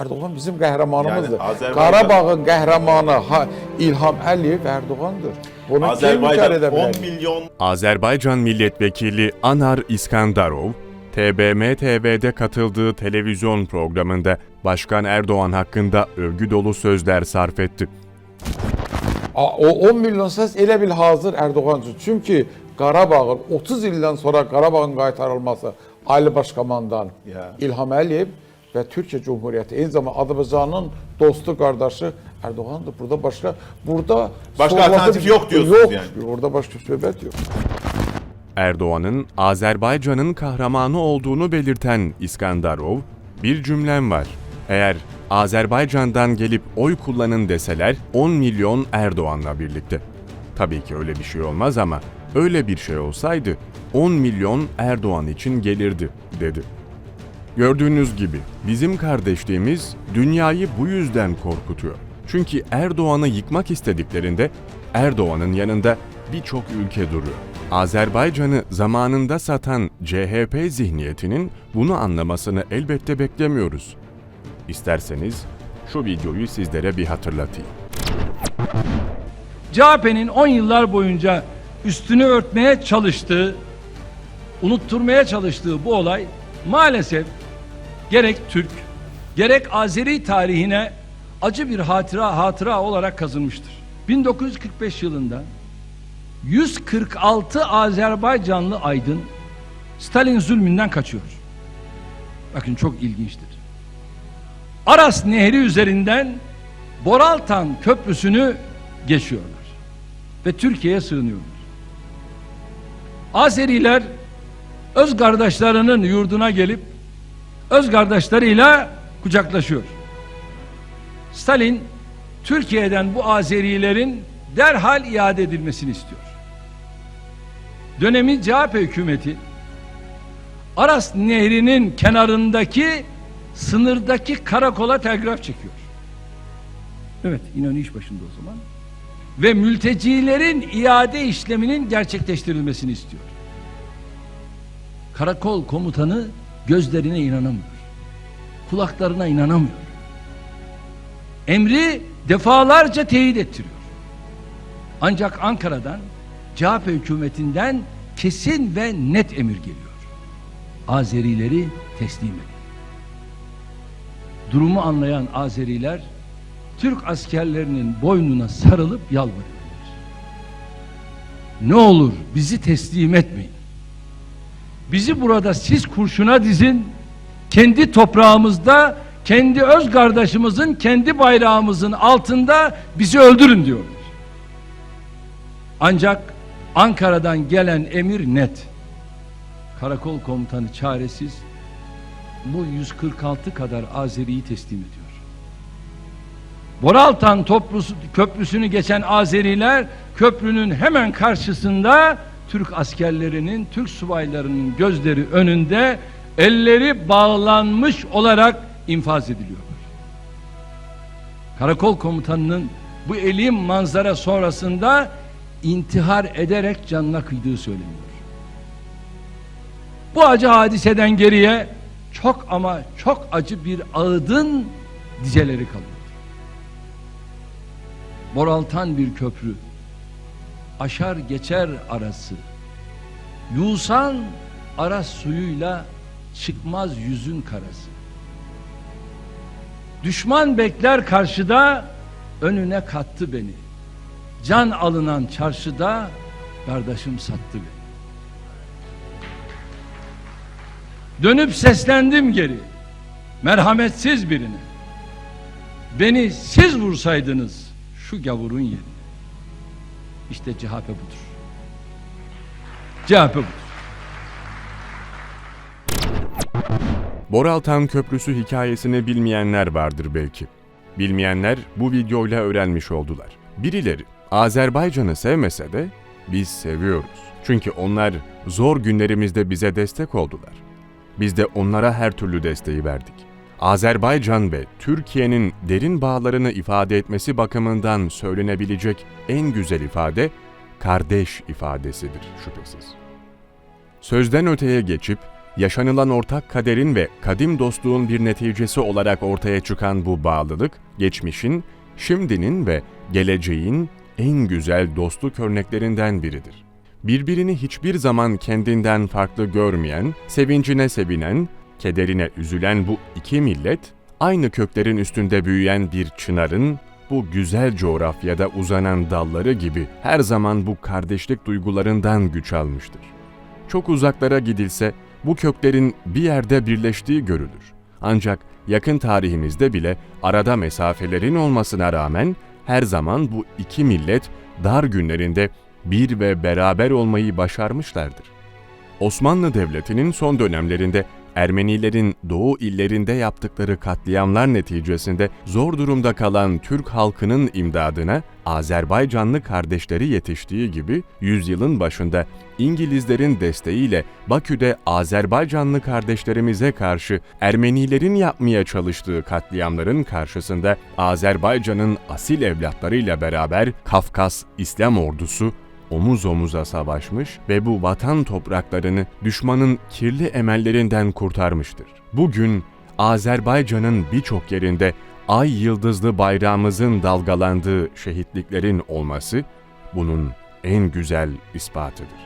Erdoğan bizim qəhrəmanımızdır. Yani Azərbaycan- Qarabağın qəhrəmanı ha, İlham Əliyev Erdoğan'dır. Bunu kim inkar Azerbaycan edə 10 bilər? milyon Azerbaycan Milletvekili Anar İskandarov, TBM TV'de katıldığı televizyon programında Başkan Erdoğan hakkında övgü dolu sözler sarf etti. A, O 10 milyon səs elə bil hazır Erdoğan üçün. Çünki Qarabağın 30 ildən sonra Qarabağın qaytarılması Ali Başkomandan Ya. İlham Əliyev və Türkiyə Cumhuriyyəti eyni zamanda Azərbaycanın dostu, qardaşı Erdoğandır. Burada başqa burada sorulası alternatif bir- yox diyorsunuz Yox, yani. Orada başqa söhbət yox. Erdoğan'ın Azerbaycan'ın kahramanı olduğunu belirten İskandarov, bir cümlem var. Eğer Azerbaycan'dan gelip oy kullanın deseler 10 milyon Erdoğan'la birlikte. Tabii ki öyle bir şey olmaz ama öyle bir şey olsaydı 10 milyon Erdoğan için gelirdi dedi. Gördüğünüz gibi bizim kardeşliğimiz dünyayı bu yüzden korkutuyor. Çünkü Erdoğan'ı yıkmak istediklerinde Erdoğan'ın yanında birçok ülke duruyor. Azerbaycan'ı zamanında satan CHP zihniyetinin bunu anlamasını elbette beklemiyoruz. İsterseniz şu videoyu sizlere bir hatırlatayım. CHP'nin 10 yıllar boyunca üstünü örtmeye çalıştığı, unutturmaya çalıştığı bu olay maalesef gerek Türk, gerek Azeri tarihine acı bir hatıra hatıra olarak kazınmıştır. 1945 yılında 146 Azerbaycanlı aydın Stalin zulmünden kaçıyor. Bakın çok ilginçtir. Aras Nehri üzerinden Boraltan Köprüsü'nü geçiyorlar ve Türkiye'ye sığınıyorlar. Azeriler öz kardeşlerinin yurduna gelip öz kardeşleriyle kucaklaşıyor. Stalin Türkiye'den bu Azerilerin derhal iade edilmesini istiyor. Dönemin CHP hükümeti Aras Nehri'nin kenarındaki sınırdaki karakola telgraf çekiyor. Evet İnönü iş başında o zaman. Ve mültecilerin iade işleminin gerçekleştirilmesini istiyor. Karakol komutanı gözlerine inanamıyor. Kulaklarına inanamıyor. Emri defalarca teyit ettiriyor. Ancak Ankara'dan CHP hükümetinden kesin ve net emir geliyor. Azerileri teslim edin. Durumu anlayan Azeriler Türk askerlerinin boynuna sarılıp yalvarıyorlar. Ne olur bizi teslim etmeyin. Bizi burada siz kurşuna dizin. Kendi toprağımızda, kendi öz kardeşimizin, kendi bayrağımızın altında bizi öldürün diyorlar. Ancak Ankara'dan gelen emir net. Karakol komutanı çaresiz bu 146 kadar Azeri'yi teslim ediyor. Boraltan toplusu, köprüsünü geçen Azeriler köprünün hemen karşısında Türk askerlerinin, Türk subaylarının gözleri önünde elleri bağlanmış olarak infaz ediliyorlar. Karakol komutanının bu elim manzara sonrasında intihar ederek canına kıydığı söyleniyor. Bu acı hadiseden geriye çok ama çok acı bir ağıdın dizeleri kalıyor. Boraltan bir köprü aşar geçer arası. Yusan aras suyuyla çıkmaz yüzün karası. Düşman bekler karşıda önüne kattı beni. Can alınan çarşıda kardeşim sattı beni. Dönüp seslendim geri. Merhametsiz birine. Beni siz vursaydınız şu gavurun yerine. İşte CHP budur. CHP budur. Boraltan Köprüsü hikayesini bilmeyenler vardır belki. Bilmeyenler bu videoyla öğrenmiş oldular. Birileri Azerbaycan'ı sevmese de biz seviyoruz. Çünkü onlar zor günlerimizde bize destek oldular. Biz de onlara her türlü desteği verdik. Azerbaycan ve Türkiye'nin derin bağlarını ifade etmesi bakımından söylenebilecek en güzel ifade kardeş ifadesidir şüphesiz. Sözden öteye geçip yaşanılan ortak kaderin ve kadim dostluğun bir neticesi olarak ortaya çıkan bu bağlılık, geçmişin, şimdinin ve geleceğin en güzel dostluk örneklerinden biridir. Birbirini hiçbir zaman kendinden farklı görmeyen, sevincine sevinen, kederine üzülen bu iki millet, aynı köklerin üstünde büyüyen bir çınarın, bu güzel coğrafyada uzanan dalları gibi her zaman bu kardeşlik duygularından güç almıştır. Çok uzaklara gidilse bu köklerin bir yerde birleştiği görülür. Ancak yakın tarihimizde bile arada mesafelerin olmasına rağmen her zaman bu iki millet dar günlerinde bir ve beraber olmayı başarmışlardır. Osmanlı Devleti'nin son dönemlerinde Ermenilerin doğu illerinde yaptıkları katliamlar neticesinde zor durumda kalan Türk halkının imdadına Azerbaycanlı kardeşleri yetiştiği gibi yüzyılın başında İngilizlerin desteğiyle Bakü'de Azerbaycanlı kardeşlerimize karşı Ermenilerin yapmaya çalıştığı katliamların karşısında Azerbaycan'ın asil evlatlarıyla beraber Kafkas İslam ordusu omuz omuza savaşmış ve bu vatan topraklarını düşmanın kirli emellerinden kurtarmıştır. Bugün Azerbaycan'ın birçok yerinde ay yıldızlı bayrağımızın dalgalandığı şehitliklerin olması bunun en güzel ispatıdır.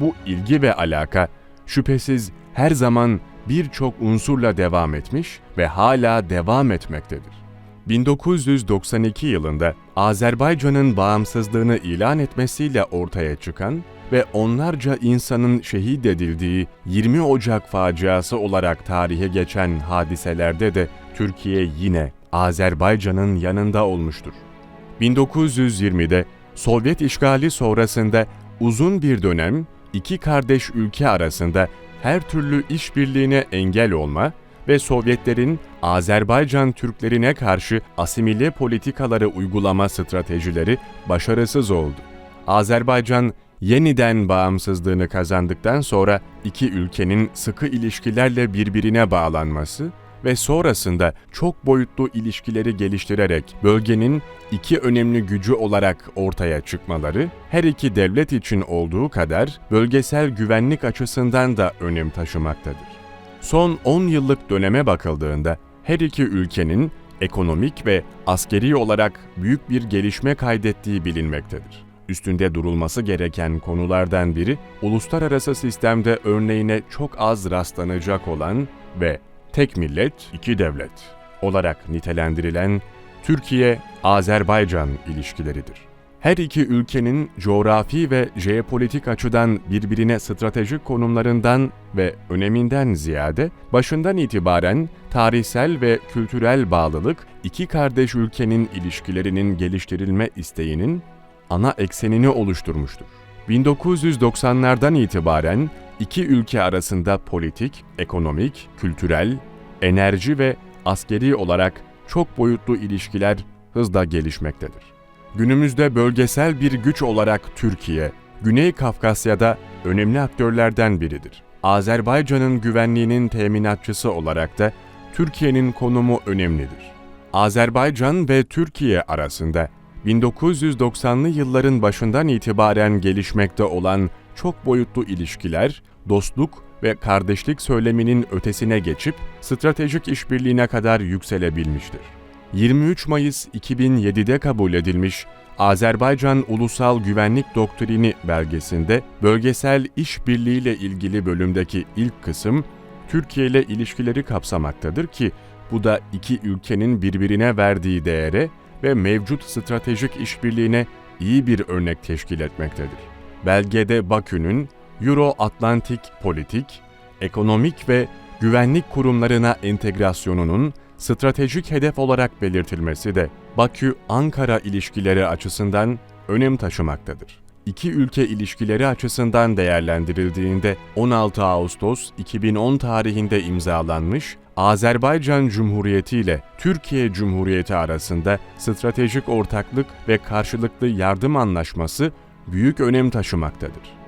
Bu ilgi ve alaka şüphesiz her zaman birçok unsurla devam etmiş ve hala devam etmektedir. 1992 yılında Azerbaycan'ın bağımsızlığını ilan etmesiyle ortaya çıkan ve onlarca insanın şehit edildiği 20 Ocak faciası olarak tarihe geçen hadiselerde de Türkiye yine Azerbaycan'ın yanında olmuştur. 1920'de Sovyet işgali sonrasında uzun bir dönem iki kardeş ülke arasında her türlü işbirliğine engel olma ve Sovyetlerin Azerbaycan Türklerine karşı asimile politikaları uygulama stratejileri başarısız oldu. Azerbaycan yeniden bağımsızlığını kazandıktan sonra iki ülkenin sıkı ilişkilerle birbirine bağlanması ve sonrasında çok boyutlu ilişkileri geliştirerek bölgenin iki önemli gücü olarak ortaya çıkmaları her iki devlet için olduğu kadar bölgesel güvenlik açısından da önem taşımaktadır. Son 10 yıllık döneme bakıldığında her iki ülkenin ekonomik ve askeri olarak büyük bir gelişme kaydettiği bilinmektedir. Üstünde durulması gereken konulardan biri uluslararası sistemde örneğine çok az rastlanacak olan ve tek millet, iki devlet olarak nitelendirilen Türkiye-Azerbaycan ilişkileridir. Her iki ülkenin coğrafi ve jeopolitik açıdan birbirine stratejik konumlarından ve öneminden ziyade başından itibaren tarihsel ve kültürel bağlılık iki kardeş ülkenin ilişkilerinin geliştirilme isteğinin ana eksenini oluşturmuştur. 1990'lardan itibaren iki ülke arasında politik, ekonomik, kültürel, enerji ve askeri olarak çok boyutlu ilişkiler hızla gelişmektedir. Günümüzde bölgesel bir güç olarak Türkiye, Güney Kafkasya'da önemli aktörlerden biridir. Azerbaycan'ın güvenliğinin teminatçısı olarak da Türkiye'nin konumu önemlidir. Azerbaycan ve Türkiye arasında 1990'lı yılların başından itibaren gelişmekte olan çok boyutlu ilişkiler, dostluk ve kardeşlik söyleminin ötesine geçip stratejik işbirliğine kadar yükselebilmiştir. 23 Mayıs 2007'de kabul edilmiş Azerbaycan Ulusal Güvenlik Doktrini belgesinde bölgesel işbirliği ile ilgili bölümdeki ilk kısım Türkiye ile ilişkileri kapsamaktadır ki bu da iki ülkenin birbirine verdiği değere ve mevcut stratejik işbirliğine iyi bir örnek teşkil etmektedir. Belgede Bakü'nün Euro-Atlantik politik, ekonomik ve güvenlik kurumlarına entegrasyonunun stratejik hedef olarak belirtilmesi de Bakü-Ankara ilişkileri açısından önem taşımaktadır. İki ülke ilişkileri açısından değerlendirildiğinde 16 Ağustos 2010 tarihinde imzalanmış Azerbaycan Cumhuriyeti ile Türkiye Cumhuriyeti arasında stratejik ortaklık ve karşılıklı yardım anlaşması büyük önem taşımaktadır.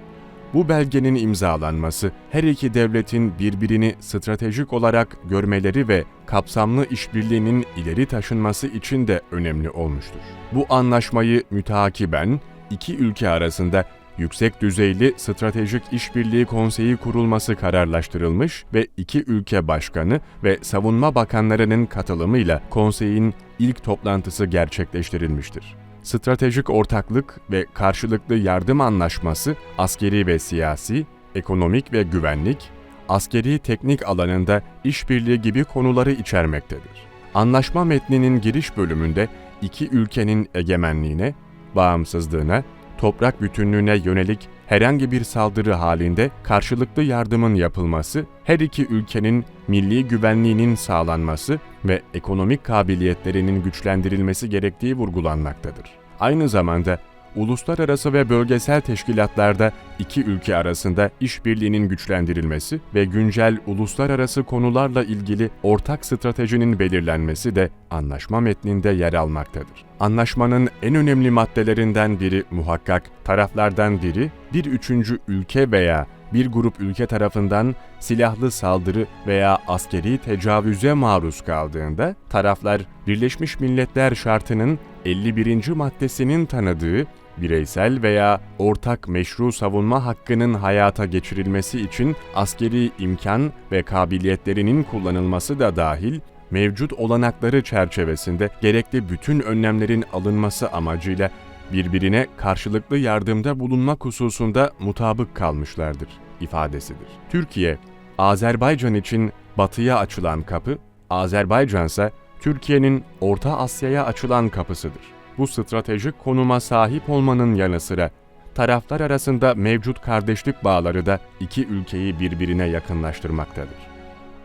Bu belgenin imzalanması her iki devletin birbirini stratejik olarak görmeleri ve kapsamlı işbirliğinin ileri taşınması için de önemli olmuştur. Bu anlaşmayı müteakiben iki ülke arasında Yüksek Düzeyli Stratejik İşbirliği Konseyi kurulması kararlaştırılmış ve iki ülke başkanı ve savunma bakanlarının katılımıyla konseyin ilk toplantısı gerçekleştirilmiştir. Stratejik ortaklık ve karşılıklı yardım anlaşması askeri ve siyasi, ekonomik ve güvenlik, askeri teknik alanında işbirliği gibi konuları içermektedir. Anlaşma metninin giriş bölümünde iki ülkenin egemenliğine, bağımsızlığına, toprak bütünlüğüne yönelik herhangi bir saldırı halinde karşılıklı yardımın yapılması, her iki ülkenin milli güvenliğinin sağlanması ve ekonomik kabiliyetlerinin güçlendirilmesi gerektiği vurgulanmaktadır. Aynı zamanda uluslararası ve bölgesel teşkilatlarda iki ülke arasında işbirliğinin güçlendirilmesi ve güncel uluslararası konularla ilgili ortak stratejinin belirlenmesi de anlaşma metninde yer almaktadır. Anlaşmanın en önemli maddelerinden biri muhakkak taraflardan biri bir üçüncü ülke veya bir grup ülke tarafından silahlı saldırı veya askeri tecavüze maruz kaldığında taraflar Birleşmiş Milletler Şartı'nın 51. maddesinin tanıdığı bireysel veya ortak meşru savunma hakkının hayata geçirilmesi için askeri imkan ve kabiliyetlerinin kullanılması da dahil mevcut olanakları çerçevesinde gerekli bütün önlemlerin alınması amacıyla birbirine karşılıklı yardımda bulunmak hususunda mutabık kalmışlardır ifadesidir. Türkiye, Azerbaycan için batıya açılan kapı, Azerbaycan ise Türkiye'nin Orta Asya'ya açılan kapısıdır. Bu stratejik konuma sahip olmanın yanı sıra taraflar arasında mevcut kardeşlik bağları da iki ülkeyi birbirine yakınlaştırmaktadır.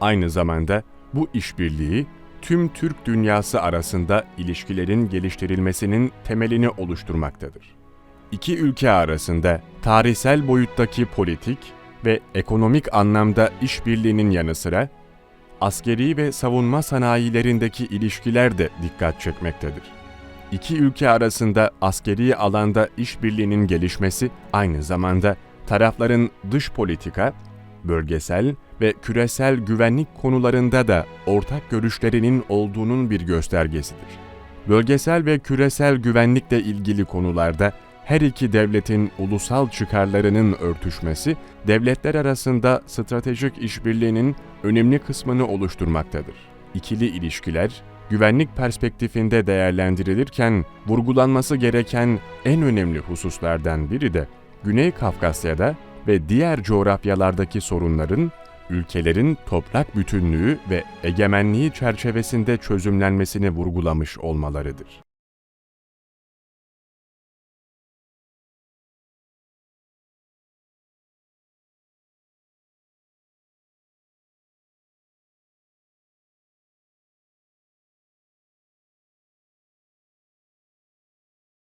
Aynı zamanda bu işbirliği tüm Türk dünyası arasında ilişkilerin geliştirilmesinin temelini oluşturmaktadır. İki ülke arasında tarihsel boyuttaki politik ve ekonomik anlamda işbirliğinin yanı sıra askeri ve savunma sanayilerindeki ilişkiler de dikkat çekmektedir. İki ülke arasında askeri alanda işbirliğinin gelişmesi aynı zamanda tarafların dış politika, bölgesel ve küresel güvenlik konularında da ortak görüşlerinin olduğunun bir göstergesidir. Bölgesel ve küresel güvenlikle ilgili konularda her iki devletin ulusal çıkarlarının örtüşmesi, devletler arasında stratejik işbirliğinin önemli kısmını oluşturmaktadır. İkili ilişkiler, güvenlik perspektifinde değerlendirilirken vurgulanması gereken en önemli hususlardan biri de Güney Kafkasya'da ve diğer coğrafyalardaki sorunların ülkelerin toprak bütünlüğü ve egemenliği çerçevesinde çözümlenmesini vurgulamış olmalarıdır.